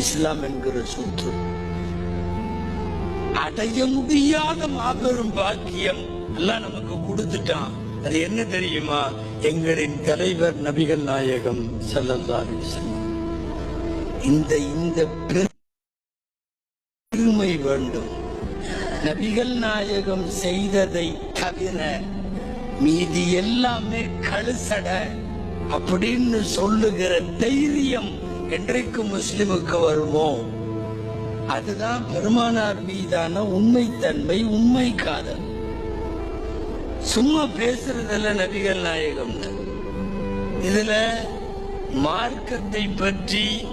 இஸ்லாம் என்கிற சுற்று அடைய முடியாத மாபெரும் பாக்கியம் எல்லாம் நமக்கு கொடுத்துட்டான். அது என்ன தெரியுமா? எங்களின் தலைவர் நபிகள் நாயகம் ஸல்லல்லாஹு இந்த இந்த பெருமை வேண்டும். நபிகள் நாயகம் செய்ததை தவிர மீதி எல்லாமே கழுசட அப்படின்னு சொல்லுகிற தைரியம் என்றைக்கு முஸ்லிமுக்கு வருமோ அதுதான் பெருமானார் மீதான உண்மைத்தன்மை உண்மை காதல். சும்மா பேசுறதுல நபிகள் நாயகம் இதுல மார்க்கத்தை பற்றி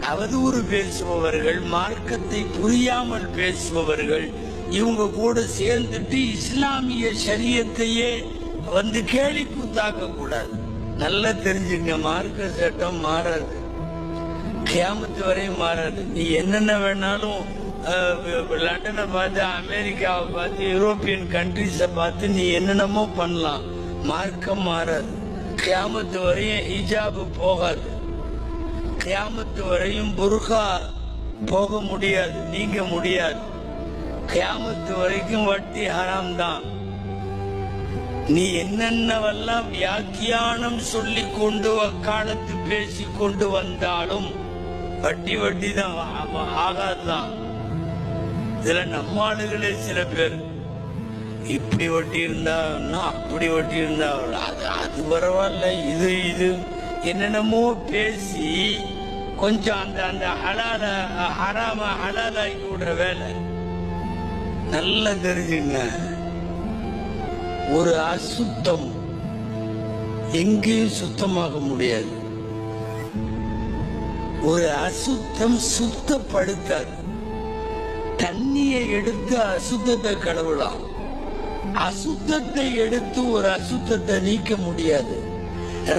அவதூறு பேசுபவர்கள் மார்க்கத்தை புரியாமல் பேசுபவர்கள் இவங்க கூட சேர்ந்துட்டு இஸ்லாமிய சரியத்தையே வந்து கேலி கூத்தாக்க கூடாது நல்லா தெரிஞ்சுங்க மார்க்க சட்டம் மாறாது. கியாமத்து வரையும் மாறாது. நீ என்னென்ன வேணாலும் லண்டனை பார்த்து அமெரிக்காவை பார்த்து யூரோப்பியன் கண்ட்ரிஸை பார்த்து நீ என்னென்னமோ பண்ணலாம். மார்க்கம் மாறாது. கியாமத்து வரையும் ஹிஜாபு போகாது. கியாமத்து வரையும் புருகா போக முடியாது நீங்க முடியாது. கியாமத்து வரைக்கும் வட்டி ஹராம் தான் நீ என்னென்னவெல்லாம் வியாக்கியானம் சொல்லி கொண்டு அக்காலத்து பேசி கொண்டு வந்தாலும் வட்டி வட்டி தான் ஆகாதுதான். இதுல நம்ம ஆளுகளே சில பேர். இப்படி வட்டி இருந்தா அப்படி வட்டி இருந்தா அது அது பரவாயில்ல. இது இது. என்னென்னமோ பேசி கொஞ்சம் அந்த அந்த ஹலால ஹராம ஹலாலாக்கி விடுற வேலை. நல்லா தெரிஞ்சுங்க. ஒரு அசுத்தம் எங்கேயும் சுத்தமாக முடியாது. ஒரு அசுத்தம் சுத்தப்படுத்தாது. தண்ணியை எடுத்து அசுத்தத்தை கடவுளாம் அசுத்தத்தை எடுத்து ஒரு அசுத்தத்தை நீக்க முடியாது.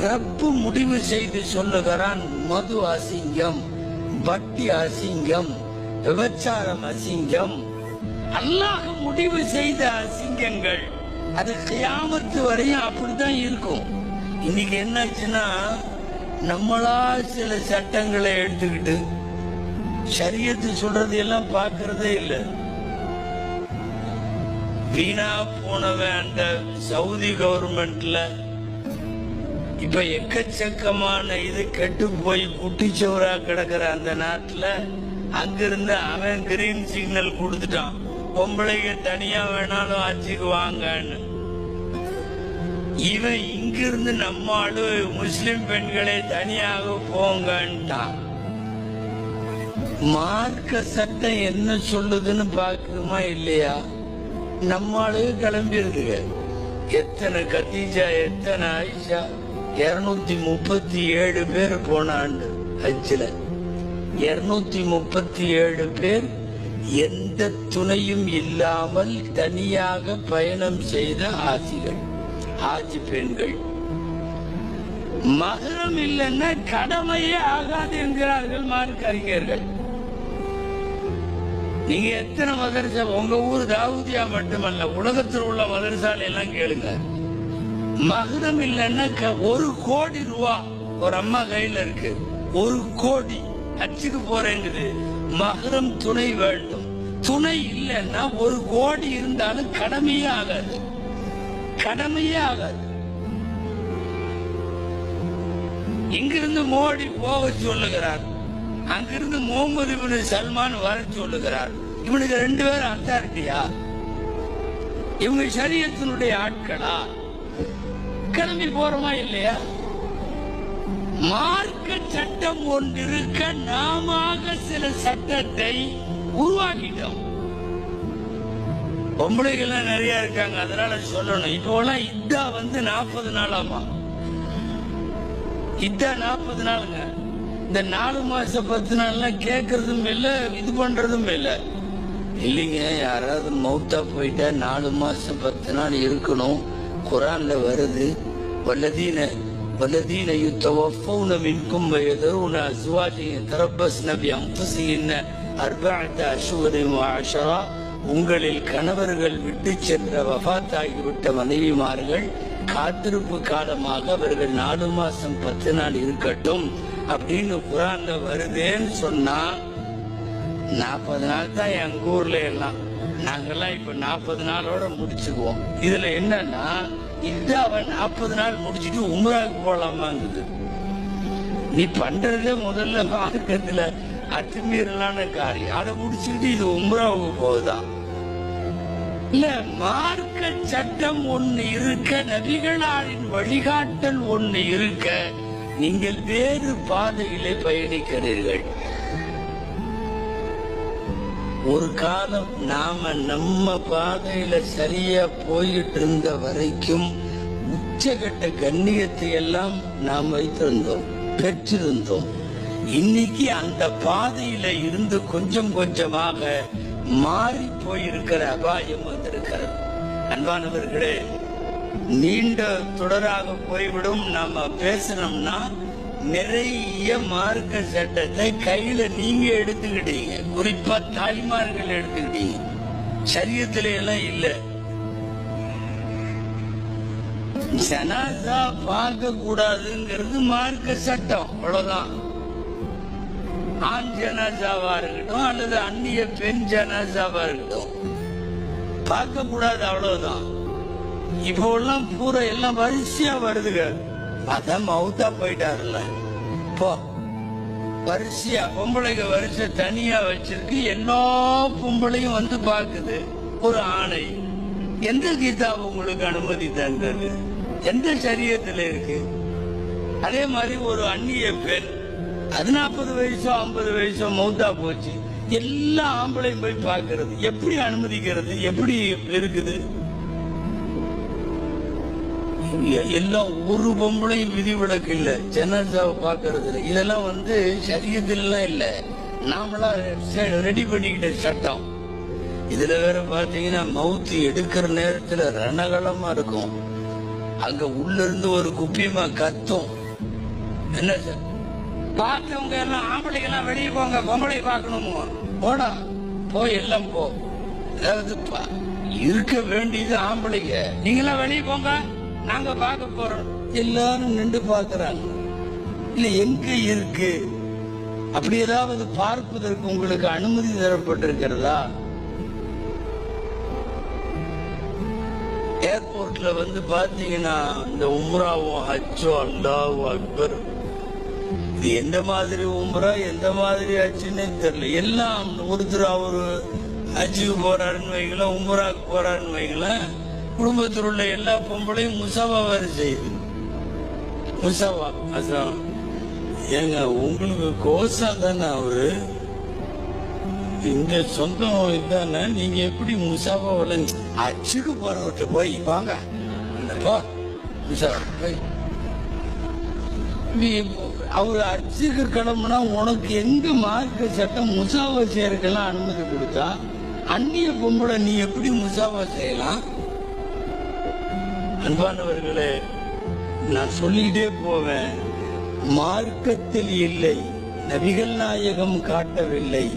ரப்பு முடிவு செய்து சொல்லுகிறான் மது அசிங்கம் வட்டி அசிங்கம் விபச்சாரம் அசிங்கம். அல்லாஹ் முடிவு செய்த அசிங்கங்கள். அது கியாமத்து வரையும் அப்படித்தான் இருக்கும். இன்னைக்கு என்னாச்சுன்னா நம்மளா சில சட்டங்களை எடுத்துக்கிட்டு சரியத்து சொல்றது எல்லாம் பார்க்கறதே இல்லை. வீணா போனவன் அந்த சவுதி கவர்மெண்ட்ல இப்ப எக்கச்சக்கமான இது கெட்டு போய் குட்டிச்சவரா கிடக்குற அந்த நாட்டுல அங்கிருந்து அவன் கிரீன் சிக்னல் கொடுத்துட்டான். பொம்பளைங்க தனியா வேணாலும் ஆட்சிக்கு வாங்கன்னு. இவன் இங்கிருந்து நம்ம ஆளு முஸ்லிம் பெண்களை தனியாக போங்கன்ட்டான் மார்க்க சட்டம் என்ன சொல்லுதுன்னு பாக்குமா இல்லையா? நம்ம ஆளு கிளம்பிருதுங்க. எத்தனை கத்தீஜா எத்தனை ஆயிஷா? இருநூத்தி முப்பத்தி ஏழு பேர் போன ஆண்டு ஹஜ்ஜில். இருநூத்தி முப்பத்தி ஏழு பேர் எந்த துணையும் இல்லாமல் தனியாக பயணம் செய்த ஆசிகள். ஆட்சி பெண்கள். மகரம் இல்லைன்னா கடமையே ஆகாது என்கிறார்கள் மார்க்கறிஞர்கள். நீங்க எத்தனை மதரசா உங்க ஊர் தாவூதியா மட்டுமல்ல உலகத்தில் உள்ள மதரசால எல்லாம் கேளுங்க. மகரம் இல்லைன்னா க- ஒரு கோடி ரூபா ஒரு அம்மா கையில இருக்கு. ஒரு கோடி. அச்சுக்கு போறேங்குது. மகரம் துணை வேண்டும். துணை இல்லைன்னா ஒரு கோடி இருந்தாலும் கடமையே ஆகாது. கடமையே ஆகாது இங்கிருந்து மோடி போக சொல்லுகிறார். அங்கிருந்து முகமது இவனு சல்மான் வர சொல்லுகிறார். இவனுக்கு ரெண்டு பேரும் அத்தாரிட்டியா? இவங்க சரியத்தினுடைய ஆட்களா? கிளம்பி போறோமா இல்லையா? மார்க்க சட்டம் ஒன்றிருக்க நாம சில சட்டத்தை உருவாக்கிட்டோம். பொம்பளைகள்லாம் நிறைய இருக்காங்க அதனால சொல்லணும். இப்போ எல்லாம் இதா வந்து நாற்பது நாளாமா இதா நாற்பது நாளுங்க. இந்த நாலு மாசம் பத்து நாள்லாம் கேட்கறதும் இல்லை இது பண்றதும் இல்லை. இல்லைங்க யாராவது மௌத்தா போயிட்டா நாலு மாசம் பத்து நாள் இருக்கணும். குரான்ல வருது வல்லதீன வல்லதீன யுத்தவஃபௌன மின்கும் வயதருன அஸ்வாஜி நபி பிஅன்ஃபுசிஹின்ன அர்பாத்த அஷ்ஹுரின் ஆஷரா உங்களில் கணவர்கள் விட்டு சென்ற வபாத்தாகிவிட்ட மனைவிமார்கள் காத்திருப்பு காலமாக அவர்கள் நாலு மாசம் பத்து நாள் இருக்கட்டும் அப்படின்னு குரான்ல வருதேன்னு சொன்னா நாற்பது நாள் தான் எங்க ஊர்ல எல்லாம். நாங்கெல்லாம் இப்ப நாற்பது நாளோட முடிச்சுக்குவோம். இதுல என்னன்னா இது அவன் நாற்பது நாள் முடிச்சிட்டு உம்ராவுக்கு போலாமாங்குது. நீ பண்றதே முதல்ல மார்க்கத்துல அத்துமீறலான காரியம். அதை முடிச்சுக்கிட்டு இது உம்ராவுக்கு போகுதா? இல்ல மார்க்க சட்டம் ஒண்ணு இருக்க நபிகளாரின் வழிகாட்டல் ஒண்ணு இருக்க நீங்கள் வேறு பாதையிலே பயணிக்கிறீர்கள். ஒரு காலம் நாம நம்ம பாதையில சரியா போயிட்டு இருந்த வரைக்கும் உச்சகட்ட கண்ணியத்தை எல்லாம் நாம் வைத்திருந்தோம் பெற்றிருந்தோம். இன்னைக்கு அந்த பாதையில இருந்து கொஞ்சம் கொஞ்சமாக மாறி போயிருக்கிற அபாயம் வந்திருக்கிறது. அன்பானவர்களே நீண்ட தொடராக போய்விடும். நாம பேசணும்னா நிறைய மார்க்க சட்டத்தை கையில நீங்க எடுத்துக்கிட்டீங்க. குறிப்பா தாய்மார்கள் எடுத்துக்கிட்டீங்க. சரியத்துல எல்லாம் இல்ல. ஜனாசா பார்க்க கூடாதுங்கிறது மார்க்க சட்டம். அவ்வளவுதான். ஆண் ஜனாசாவா இருக்கட்டும். அல்லது அந்நிய பெண் ஜனாசாவா இருக்கட்டும். பார்க்க கூடாது அவ்வளவுதான். இப்போ எல்லாம் பூரா எல்லாம் வரிசையா வருதுங்க. அதான் மவுத்தா போயிட்டாருல்ல. போ. வரிசையா பொம்பளைங்க வரிசை தனியா வச்சிருக்கு. எல்லா பொம்பளையும் வந்து பாக்குது ஒரு ஆணை. எந்த கீதா உங்களுக்கு அனுமதி தந்தது? எந்த சரியத்துல இருக்கு? அதே மாதிரி ஒரு அந்நிய பெண். அது நாற்பது வயசோ ஐம்பது வயசோ மௌத்தா போச்சு. எல்லா ஆம்பளையும் போய் பார்க்கறது. எப்படி அனுமதிக்கிறது? எப்படி இருக்குது? எல்லாம் ஒரு பொம்பளையும் விதிவிலக்கு இல்ல. ஜனாசாவை பார்க்கறது இல்ல. இதெல்லாம் வந்து சரியத்திலாம் இல்ல. நாமளா ரெடி பண்ணிக்கிட்ட சட்டம். இதுல வேற பாத்தீங்கன்னா மவுத்து எடுக்கிற நேரத்துல ரணகலமா இருக்கும். அங்க உள்ள இருந்து ஒரு குப்பியமா கத்தும். என்ன சார்? பார்த்தவங்க எல்லாம் ஆம்பளைங்க எல்லாம் வெளியே போங்க பொம்பளை பார்க்கணுமோ? போடா. போய் எல்லாம் போ. அதாவது பா- இருக்க வேண்டியது ஆம்பளைங்க. நீங்களாம் வெளியே போங்க நாங்க பார்க்க போறோம். எல்லாரும் நின்று பார்க்கறாங்க. இல்ல எங்க இருக்கு? அப்படி ஏதாவது பார்ப்பதற்கு உங்களுக்கு அனுமதி தரப்பட்டிருக்கிறதா? ஏர்போர்ட்ல வந்து பாத்தீங்கன்னா இந்த உம்ராவும் ஹச்சோ அல்லாவும் அக்பரும் இது எந்த மாதிரி உம்ரா எந்த மாதிரி ஹஜ்ஜுன்னே தெரியல. எல்லாம் ஒருத்தர் அவரு ஹஜ்ஜுக்கு போறாருன்னு வைங்களேன் உம்ராக்கு போறாருன்னு வைங்களேன் குடும்பத்தில் உள்ள எல்லா பொம்பளையும் முசாவா வேறு செய்யுது. முசாவா அதான். ஏங்க உங்களுக்கு கோசா தானே அவரு? இந்த சொந்தம் இதுதானே நீங்க எப்படி முசாவா வரல அச்சுக்கு போறவர்கிட்ட போய் வாங்க. போ முசாவா போய். நீ அவர் அச்சுக்கு கிளம்புனா உனக்கு எங்க மார்க்க சட்டம் முசாவா செய்யறதுக்கெல்லாம் அனுமதி கொடுத்தா அந்நிய பொம்பளை நீ எப்படி முசாவா செய்யலாம்? அன்பானவர்களே நான் சொல்லிக்கிட்டே போவேன். மார்க்கத்தில் இல்லை நபிகள் நாயகம் காட்டவில்லை.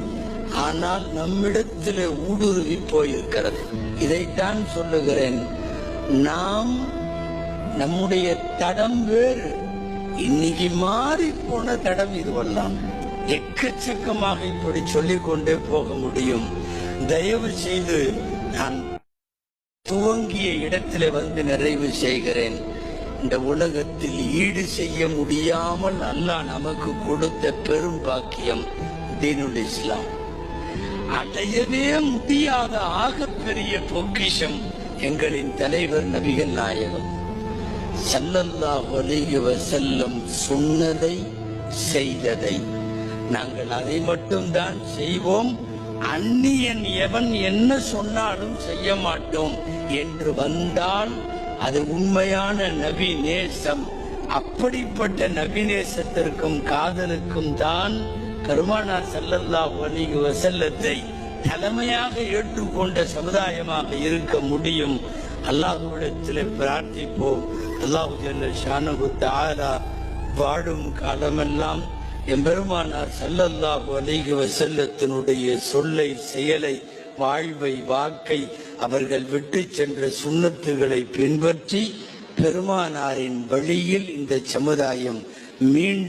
ஆனால் நம்மிடத்தில் ஊடுருவி போயிருக்கிறது. இதைத்தான் சொல்லுகிறேன். நாம் நம்முடைய தடம் வேறு. இன்னைக்கு மாறி போன தடம் இதுவெல்லாம். எக்கச்சக்கமாக இப்படி சொல்லிக் கொண்டே போக முடியும். தயவு செய்து நான் துவங்கிய இடத்துல வந்து நிறைவு செய்கிறேன். இந்த உலகத்தில் ஈடு செய்ய முடியாமல் அல்லாஹ் நமக்கு கொடுத்த பெரும் பாக்கியம் தீனுல் இஸ்லாம். அடையவே முடியாத ஆகப்பெரிய பொக்கிஷம் எங்களின் தலைவர் நபிகள் நாயகம். சல்லல்லாஹ் அலைஹி வஸல்லம் சொன்னதை செய்ததை. நாங்கள் அதை மட்டும்தான் செய்வோம். அந்நியன் எவன் என்ன சொன்னாலும் செய்ய மாட்டோம் என்று வந்தால் அது உண்மையான நபி நேசம். அப்படிப்பட்ட நபி நேசத்திற்கும் காதலுக்கும் தான் கருமானா செல்லல்லா வலிகு வசல்லத்தை தலைமையாக ஏற்றுக்கொண்ட சமுதாயமாக இருக்க முடியும். அல்லாஹ்விடத்தில் பிரார்த்திப்போம். அல்லாஹு ஜல்ல தாரா தஆலா வாழும் காலமெல்லாம் எம்பெருமானார் சல்லல்லாஹு அலைஹி செல்லத்தினுடைய சொல்லை செயலை வாழ்வை வாக்கை அவர்கள் விட்டு சென்ற சுண்ணத்துகளை பின்பற்றி பெருமானாரின் வழியில் இந்த சமுதாயம் மீண்டும்